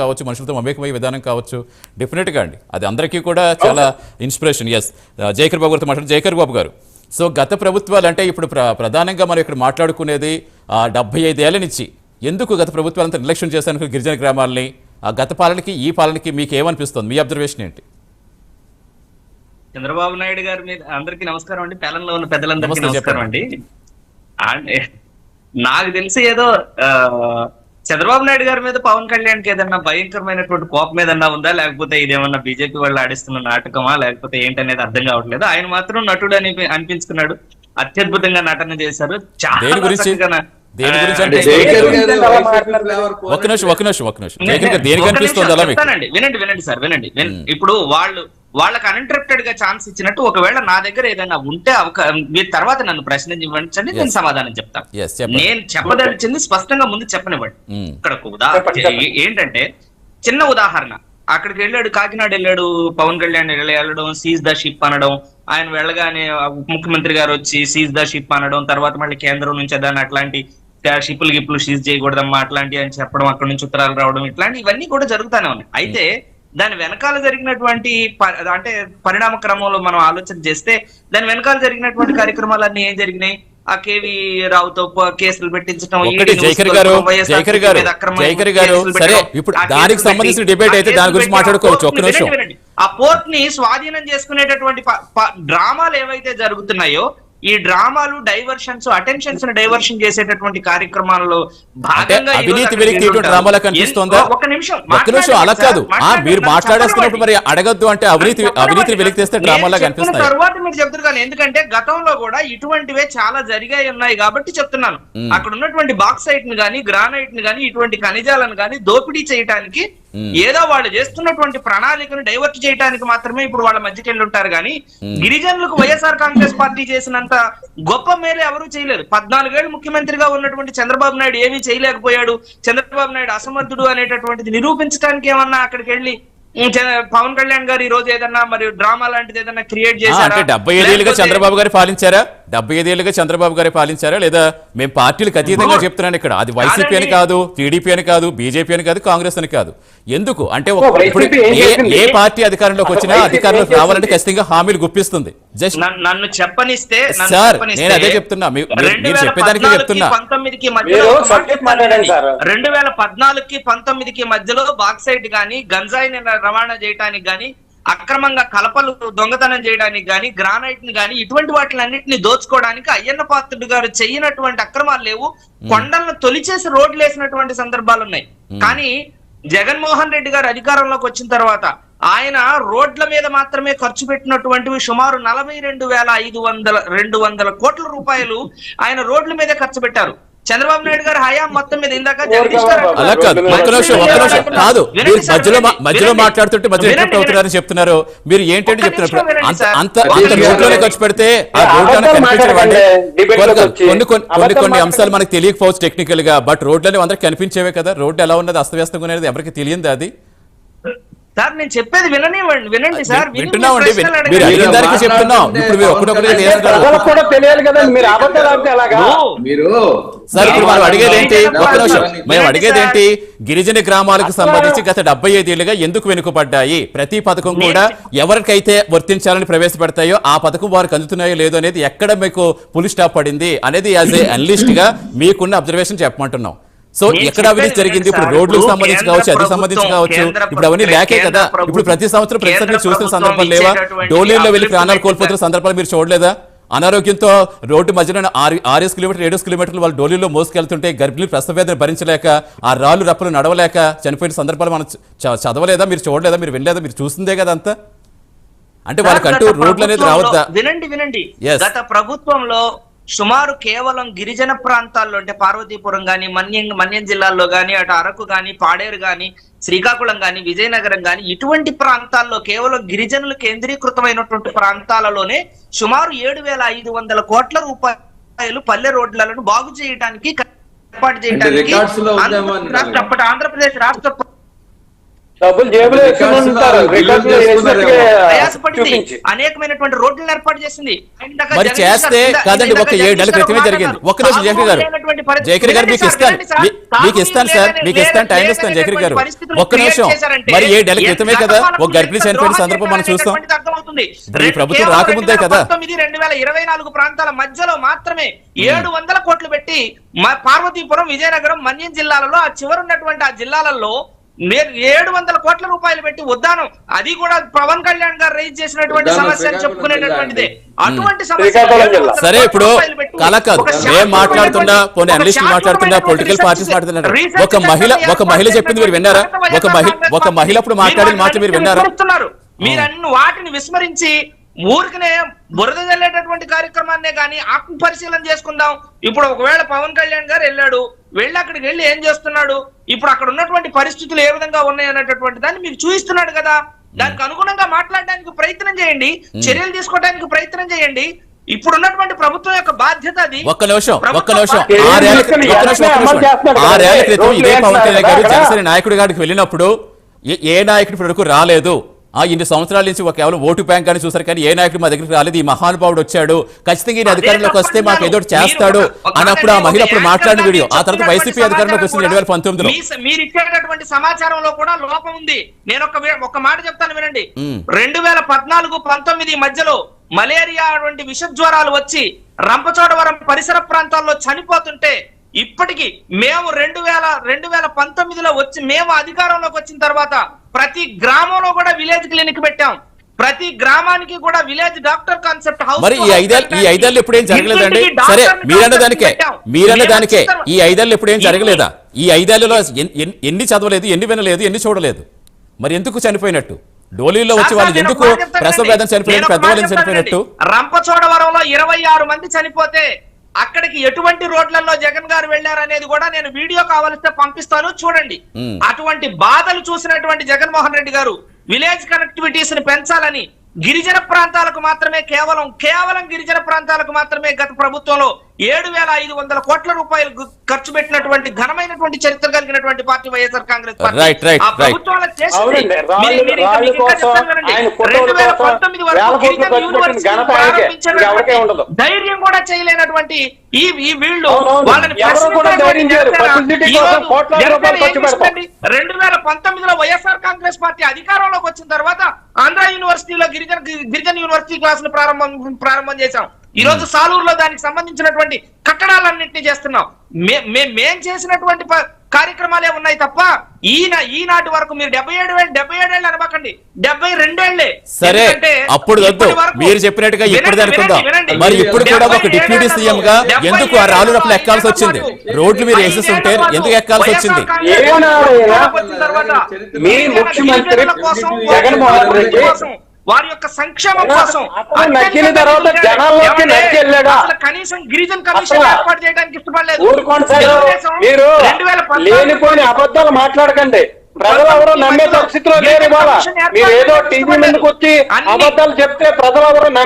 కావచ్చు మనుషులతో మమేకమయ్యే విధానం కావచ్చు. డెఫినెట్గా అండి. అది అందరికీ కూడా చాలా ఇన్స్పిరేషన్ ఎస్ జయకర్ బాబు గారితో మాట్లాడు జయకర్ బాబు గారు. సో గత ప్రభుత్వాలు అంటే ఇప్పుడు ప్ర ప్రధానంగా మనం ఇక్కడ మాట్లాడుకునేది డెబ్బై ఐదేళ్ళ నుంచి ఎందుకు గత ప్రభుత్వాలు అంతా నిర్లక్ష్యం చేశాను గిరిజన గ్రామాలని? ఆ గత పాలనకి ఈ పాలనకి మీకు ఏమనిపిస్తుంది? మీ అబ్జర్వేషన్ ఏంటి? చంద్రబాబు నాయుడు గారి మీద అందరికీ నమస్కారం అండి. పేలంలో ఉన్న పెద్దలందరికీ నమస్కారం అండి. నాకు తెలిసి ఏదో చంద్రబాబు నాయుడు గారి మీద పవన్ కళ్యాణ్కి ఏదన్నా భయంకరమైనటువంటి కోపం ఏదన్నా ఉందా? లేకపోతే ఇదేమన్నా బీజేపీ వాళ్ళు ఆడిస్తున్న నాటకమా? లేకపోతే ఏంటనేది అర్థం కావట్లేదు? ఆయన మాత్రం నటుడు అని అనిపించుకున్నాడు. అత్యద్భుతంగా నటన చేశారు. చాలా దేని? చక్కగా గురించి అంటే నిమిషం నిమిషం నిమిషం. దేనికి అనిపిస్తుంది అలా. వినండి వినండి సార్ వినండి. విన్- ఇప్పుడు వాళ్ళు వాళ్ళకి అన్ఇంటరప్టెడ్గా ఛాన్స్ ఇచ్చినట్టు ఒకవేళ నా దగ్గర ఏదైనా ఉంటే మీరు తర్వాత నన్ను ప్రశ్నించండి నేను Yes. సమాధానం చెప్తాను నేను చెప్పదలిచింది స్పష్టంగా ముందు చెప్పనివ్వండి. మ్మ్. ఇక్కడ ఒక ఉదాహరణ ఏంటంటే చిన్న ఉదాహరణ. అక్కడికి వెళ్ళాడు కాకినాడ వెళ్ళాడు పవన్ కళ్యాణ్ వెళ్ళి వెళ్ళడం సీజ్ ద షిప్ అనడం ఆయన వెళ్ళగానే ముఖ్యమంత్రి గారు వచ్చి సీజ్ ద షిప్ అనడం తర్వాత మళ్ళీ కేంద్రం నుంచి దాన్ని అట్లాంటి షిప్పులు గిప్పులు సీజ్ చేయకూడదమ్మా అట్లాంటి అని చెప్పడం అక్కడ నుంచి ఉత్తరాలు రావడం ఇట్లాంటి ఇవన్నీ కూడా జరుగుతానే ఉన్నాయి. అయితే దాని వెనకాల జరిగినటువంటి అంటే పరిణామ క్రమంలో మనం ఆలోచన చేస్తే దాని వెనకాల జరిగినటువంటి కార్యక్రమాలన్నీ ఏం జరిగినాయి? ఆ కేవీ రావుతో కేసులు పెట్టించడం సరే ఇప్పుడు దానికి సంబంధించిన డిబేట్ అయితే దాని గురించి మాట్లాడుకోవచ్చు ఒక్క నిమిషం. ఆ పోర్ట్ని స్వాధీనం చేసుకునేటటువంటి డ్రామాలు ఏవైతే జరుగుతున్నాయో ఈ డ్రామాలు డైవర్షన్స్ అటెన్షన్స్ డైవర్షన్ చేసేటటువంటి కార్యక్రమాల్లో భాగంగా అవినీతి వెలికి. డ్రామాలా కనిపిస్తోందా ఒక్క నిమిషం ఒక్క నిమిషం అలా కాదు. మీరు మాట్లాడేస్తున్నప్పుడు మరి. అడగద్దు అంటే అవినీతి. అవినీతి వెలికి తెస్తే డ్రామాలా కనిపిస్తాయి తర్వాత మీరు చెప్తారు కానీ ఎందుకంటే గతంలో కూడా ఇటువంటివే చాలా జరిగాయి ఉన్నాయి కాబట్టి చెప్తున్నాను. అక్కడ ఉన్నటువంటి బాక్సైట్ని గానీ గ్రానైట్ని గానీ ఇటువంటి ఖనిజాలను గానీ దోపిడీ చేయడానికి. ఏదో వాళ్ళు చేస్తున్నటువంటి ప్రణాళికను డైవర్ట్ చేయడానికి మాత్రమే ఇప్పుడు వాళ్ళ మధ్యకి వెళ్ళి ఉంటారు కానీ మ్మ్. గిరిజనులకు వైఎస్ఆర్ కాంగ్రెస్ పార్టీ చేసినంత గొప్ప మేలు ఎవరూ చేయలేదు పద్నాలుగేళ్ళు ముఖ్యమంత్రిగా ఉన్నటువంటి చంద్రబాబు నాయుడు ఏమీ చేయలేకపోయాడు. చంద్రబాబు నాయుడు అసమర్థుడు అనేటటువంటిది నిరూపించడానికి ఏమన్నా అక్కడికి వెళ్ళి పవన్ కళ్యాణ్ గారు ఈ రోజు ఏదన్నా మరి డ్రామా లాంటిది ఏదన్నా క్రియేట్ చేశారా? డెబ్బై లేకపోతే- చంద్రబాబు గారు పాలించారా? డెబ్బై ఐదేళ్ళుగా చంద్రబాబు గారు పాలించారా లేదా మేము పార్టీలకు అతీతంగా. చెప్తున్నాను ఇక్కడ అది వైసీపీ అని. కాదు టీడీపీ అని కాదు బీజేపీ అని కాదు కాంగ్రెస్ అని కాదు ఎందుకు అంటే ఇప్పుడు ఏం పార్టీ అధికారంలోకి వచ్చినా అధికారంలోకి రావాలంటే? ఖచ్చితంగా హామీలు గుప్పిస్తుంది జస్ట్ నన్ను- చెప్పనిస్తే నన్ను సార్, చెప్పనిస్తే నేను అదే చెప్తున్నా. మీరు- రెండు మీరు వేల చెప్పేదానికే చెప్తున్నా. పంతొమ్మిదికి మధ్యలో. రెండు వేల పద్నాలుగుకి పంతొమ్మిదికి మధ్యలో బాక్సైట్ గాని గంజాయిని రవాణా చేయడానికి గాని అక్రమంగా కలపలు దొంగతనం చేయడానికి గాని గ్రానైట్ని గాని ఇటువంటి వాటిలన్నింటినీ దోచుకోవడానికి అయ్యన్న పాత్రుడు గారు చెయ్యనటువంటి అక్రమాలు లేవు. కొండలను తొలిచేసి రోడ్లు వేసినటువంటి సందర్భాలు ఉన్నాయి. కానీ జగన్మోహన్ రెడ్డి గారు అధికారంలోకి వచ్చిన తర్వాత ఆయన రోడ్ల మీద మాత్రమే ఖర్చు పెట్టినటువంటివి సుమారు నలభై రెండు వేల ఐదు వందల రెండు వందల కోట్ల రూపాయలు ఆయన రోడ్ల మీద ఖర్చు పెట్టారు. చంద్రబాబు నాయుడు గారు హయాం మొత్తం మీద ఇందాక జగదీష్ గారు అలా కాదు. ఒక్క నిమిషం ఒక్క నిమిషం. కాదు. మీరు మధ్యలో మధ్యలో. మాట్లాడుతుంటే మధ్యలో ఇంటరప్ట్ అవుతున్నారని చెప్తున్నారు. మీరు ఏంటంటే చెప్తున్నారు అంత రోడ్లోనే ఖర్చు పెడితే ఆ రోడ్లోనే కనిపించవండి కొన్ని వచ్చి. కొన్ని అంశాలు. మనకు తెలియకపోవచ్చు టెక్నికల్గా బట్ రోడ్లని అందరికి కనిపించేవే కదా. రోడ్డు ఎలా ఉన్నది అస్తవ్యస్తంగా ఉన్నది ఎవరికి తెలియదు అది? సార్ నేను చెప్పేది విననివ్వండి. వినండి సార్ మీరు. అడిగిన దానికి చెప్తున్నాం. ఇప్పుడు మీరు ఒకటొకటి చేస్తున్నారు కూడా తెలియాలి కదా మీరు అబద్ధాలు మీరు సార్ ఇప్పుడు మనం అడిగేది ఏంటి ఒక్క నిమిషం. మేము అడిగేది ఏంటి గిరిజన గ్రామాలకు సంబంధించి గత డెబ్బై ఐదేళ్ళుగా ఎందుకు వెనుకబడ్డాయి? ప్రతి పథకం కూడా ఎవరికైతే వర్తించాలని ప్రవేశపెడతాయో ఆ పథకం వారికి అందుతున్నాయో లేదో అనేది ఎక్కడ మీకు పులి స్టాప్ పడింది అనేది యాజ్ ఏ అనలిస్ట్గా మీకున్న అబ్జర్వేషన్ చెప్పమంటున్నాం. సో ఎక్కడ అవినీతి జరిగింది? ఇప్పుడు రోడ్లకు సంబంధించి కావచ్చు అది సంబంధించి కావచ్చు ఇప్పుడు అవన్నీ లేకే కదా. ఇప్పుడు ప్రతి సంవత్సరం ప్రతి ప్రభుత్వం సందర్భం లేవా? డోలీల్లో వెళ్ళి ప్రాణాలు కోల్పోతున్న. సందర్భాలు మీరు చూడలేదా? అనారోగ్యంతో రోడ్డు మధ్యలో ఆరు ఆరేసి కిలోమీటర్ ఏడు కిలోమీటర్లు వాళ్ళు డోలీలో మోసుకెళ్తుంటే గర్భిణీలు ప్రసవ వేదన భరించలేక ఆ రాళ్ళు రప్పలు నడవలేక చనిపోయిన సందర్భాలు మనం చదవలేదా మీరు చూడలేదా మీరు వెళ్ళలేదా మీరు చూసిందే కదా అంతా? అంటే వాళ్ళకంటూ రోడ్లు అనేది రావద్దా? వినండి వినండి. గత ప్రభుత్వంలో సుమారు కేవలం గిరిజన ప్రాంతాల్లో అంటే పార్వతీపురం గాని మన్యం మన్యం జిల్లాల్లో గాని అటు అరకు గాని పాడేరు గాని శ్రీకాకుళం గాని విజయనగరం గాని ఇటువంటి ప్రాంతాల్లో కేవలం గిరిజనులు కేంద్రీకృతమైనటువంటి ప్రాంతాలలోనే సుమారు ఏడు వేల ఐదు వందల కోట్ల రూపాయలు పల్లె రోడ్లను బాగు చేయడానికి ఏర్పాటు చేయడానికి అప్పటి ఆంధ్రప్రదేశ్ రాష్ట్ర డబ్బులు జేబులో ప్రయాసపడింది. చూపించి. అనేకమైనటువంటి రోడ్లను ఏర్పాటు చేసింది. మరి చేస్తే కాదండి ఒక ఏడు నెలల క్రితమే జరిగింది. మాట్లాడారు. ఒక్క నిమిషం జయకర్ గారు. జయకర్ గారు మీకు ఇస్తాను. మీకు ఇస్తాను సార్. మీకు ఇస్తాను. టైం ఇస్తాను జయకర్ గారు. ఒక్క నిమిషం. మరి ఏడు నెలల క్రితమే కదా? ఒక గర్భిణీ చనిపోయిన సందర్భం మనం చూస్తాం. ఈ ప్రభుత్వం రాకముందే కదా. 2019, 2024 ప్రాంతాల మధ్యలో మాత్రమే ఏడు వందల కోట్లు పెట్టి పార్వతీపురం విజయనగరం మన్యం జిల్లాలలో ఆ చివరున్నటువంటి ఆ జిల్లాలలో నే- ఏడు వందల కోట్ల రూపాయలు పెట్టి ఉద్దానం అది కూడా పవన్ కళ్యాణ్ గారు రైజ్ చేసినటువంటి సమస్య అని చెప్పుకునేటటువంటిదే. అటువంటి సమస్య. సరే ఇప్పుడు కల కాదు మేము మాట్లాడుతున్నా పోనీ ఒక అనలిస్టులు మాట్లాడుతున్నా పొలిటికల్ పార్టీస్ మాట్లాడుతున్నారు. ఒక మహిళ ఒక మహిళ చెప్పింది మీరు విన్నారా? ఒక మహిళ ఒక మహిళ అప్పుడు మాట్లాడింది మాట మీరు విన్నారా. మీరు అన్ని వాటిని విస్మరించి ఊరికనే బురద జల్లేటటువంటి కార్యక్రమాన్నే గాని ఆత్మ పరిశీలన చేసుకుందాం. ఇప్పుడు ఒకవేళ పవన్ కళ్యాణ్ గారు వెళ్ళాడు వెళ్ళి అక్కడికి వెళ్ళి ఏం చేస్తున్నాడు ఇప్పుడు అక్కడ ఉన్నటువంటి పరిస్థితులు ఏ విధంగా ఉన్నాయి అనేటటువంటి దాన్ని మీకు చూపిస్తున్నాడు కదా. దానికి అనుగుణంగా మాట్లాడడానికి ప్రయత్నం చేయండి చర్యలు తీసుకోవడానికి ప్రయత్నం చేయండి. ఇప్పుడు ఉన్నటువంటి ప్రభుత్వం యొక్క బాధ్యత అది. ఒక్క నిమిషం ఒక్క నిమిషం. క్రితం ఇదే పవన్ కళ్యాణ్ గారు వేస్తున్నారు జనసేన నాయకుడి గారికి వెళ్ళినప్పుడు ఏ- నాయకుడి వరకు రాలేదు. ఆ ఇన్ని సంవత్సరాల నుంచి ఒక కేవలం ఓటు బ్యాంక్ అని చూసారు కానీ ఏ నాయకుడు మా దగ్గరికి రాలేదు. ఈ మహానుభావుడు వచ్చాడు. ఖచ్చితంగా ఈయన అధికారంలోకి వస్తే మాకు ఏదో చేస్తాడు అన్నప్పుడు ఆ మహిళ అప్పుడు మాట్లాడిన వీడియో. ఆ తర్వాత వైసీపీ అధికారంలోకి వచ్చింది రెండు వేల పంతొమ్మిదిలో. మీరు ఇచ్చేటటువంటి సమాచారంలో కూడా లోపం ఉంది. నేను ఒక ఒక మాట చెప్తాను వినండి. రెండు వేల పద్నాలుగు పంతొమ్మిది మధ్యలో మలేరియా వంటి విష జ్వరాలు వచ్చి రంపచోడవరం పరిసర ప్రాంతాల్లో చనిపోతుంటే ఇప్పటికి మేము రెండు వేల రెండు వేల పంతొమ్మిదిలో వచ్చి మేము అధికారంలోకి వచ్చిన తర్వాత ప్రతి గ్రామంలో కూడా విలేజ్ క్లినిక్ పెట్టాం ప్రతి గ్రామానికి కూడా విలేజ్ డాక్టర్ కాన్సెప్ట్ హౌస్ మరి ఈ ఐదేళ్ళు ఈ ఐదేళ్ళు ఎప్పుడేం జరగలేదండి సరే మీరన్న దానికే. మీరన్న దానికే ఈ ఐదేళ్ళు ఎప్పుడేం జరగలేదా ఈ ఐదేళ్ళలో ఎన్- ఎన్- ఎన్ని చదవలేదు ఎన్ని వినలేదు ఎన్ని చూడలేదు మరి ఎందుకు చనిపోయినట్టు డోలీలో వచ్చి వాళ్ళు ఎందుకు. ప్రసవ వేదన చనిపోయినట్టు పెద్దవాళ్ళని చనిపోయినట్టు. రంపచోడవరంలో ఇరవై ఆరు మంది చనిపోతే అక్కడికి ఎటువంటి రోడ్లలో జగన్ గారు వెళ్ళారనేది కూడా నేను వీడియో కావాలిస్తే పంపిస్తాను చూడండి. అటువంటి బాధలు చూసినటువంటి జగన్మోహన్ రెడ్డి గారు విలేజ్ కనెక్టివిటీస్ని పెంచాలని గిరిజన ప్రాంతాలకు మాత్రమే కేవలం కేవలం గిరిజన ప్రాంతాలకు మాత్రమే గత ప్రభుత్వంలో ఏడు వేల ఐదు వందల కోట్ల రూపాయలు ఖర్చు పెట్టినటువంటి ఘనమైనటువంటి చరిత్ర కలిగినటువంటి పార్టీ వైఎస్ఆర్ కాంగ్రెస్ పార్టీ. ఆ right. ప్రభుత్వాలు చేసింది. అవునండి. మీరు- రాళ్ళు- మీరు ఇంకా- రాళ్ళు మీకు ఇంకా కోసం, చెప్తాను వినండి. ఆయన ఫోటోల 2019 వరకు వేల కోట్లు గిరిజన ఖర్చు పెట్టిన యూనివర్సిటీ ఘనత ఆయనకే. ప్రారంభించినటువంటి ఎవరికే ఉండదు. ధైర్యం కూడా చేయలేనటువంటి ఈ వీళ్ళు. వాళ్ళని? రెండు వేల పంతొమ్మిదిలో వైఎస్ఆర్ కాంగ్రెస్ పార్టీ అధికారంలోకి వచ్చిన తర్వాత ఆంధ్ర యూనివర్సిటీలో గిరిజన గిరిజన యూనివర్సిటీ క్లాసులు ప్రారంభం ప్రారంభం చేశాం ఈ రోజు సాలూరులో దానికి సంబంధించినటువంటి కట్టడాలన్నింటినీ చేస్తున్నాం. మే- చేసినటువంటి కార్యక్రమాలే ఉన్నాయి తప్ప ఈయన ఈనాటి వరకు మీరు డెబ్బై ఏడు వేలు డెబ్బై ఏడేళ్ళు అనబాకండి. డెబ్బై రెండేళ్ళే సరే అప్పుడు మీరు చెప్పినట్టుగా ఇప్పుడు అనుకుందాం. మరి. ఇప్పుడు కూడా ఒక డిప్యూటీ సీఎం గా ఎందుకు ఆ రాళ్ళు రప్పులు ఎక్కాల్సి వచ్చింది? రోడ్లు మీరు వేసేస్తుంటే ఎందుకు ఎక్కాల్సి వచ్చింది? మీ ముఖ్యమంత్రి జగన్మోహన్ రెడ్డి కోసం, వారి యొక్క సంక్షేమం కోసం కనీసం గిరిజన కమిషన్ ఏర్పాటు చేయడానికి ఇష్టపడలేదు. మీరు 2014 లేనిపోని అబద్ధాలు మాట్లాడకండి. ప్రజలు ఎవరు నమ్మే పరిస్థితిలో లేరు ఇవాళ. మీరు ఏదో టీవీ మీదకి వచ్చి అబద్ధాలు చెప్తే ప్రజలు ఎవరు నమ్మే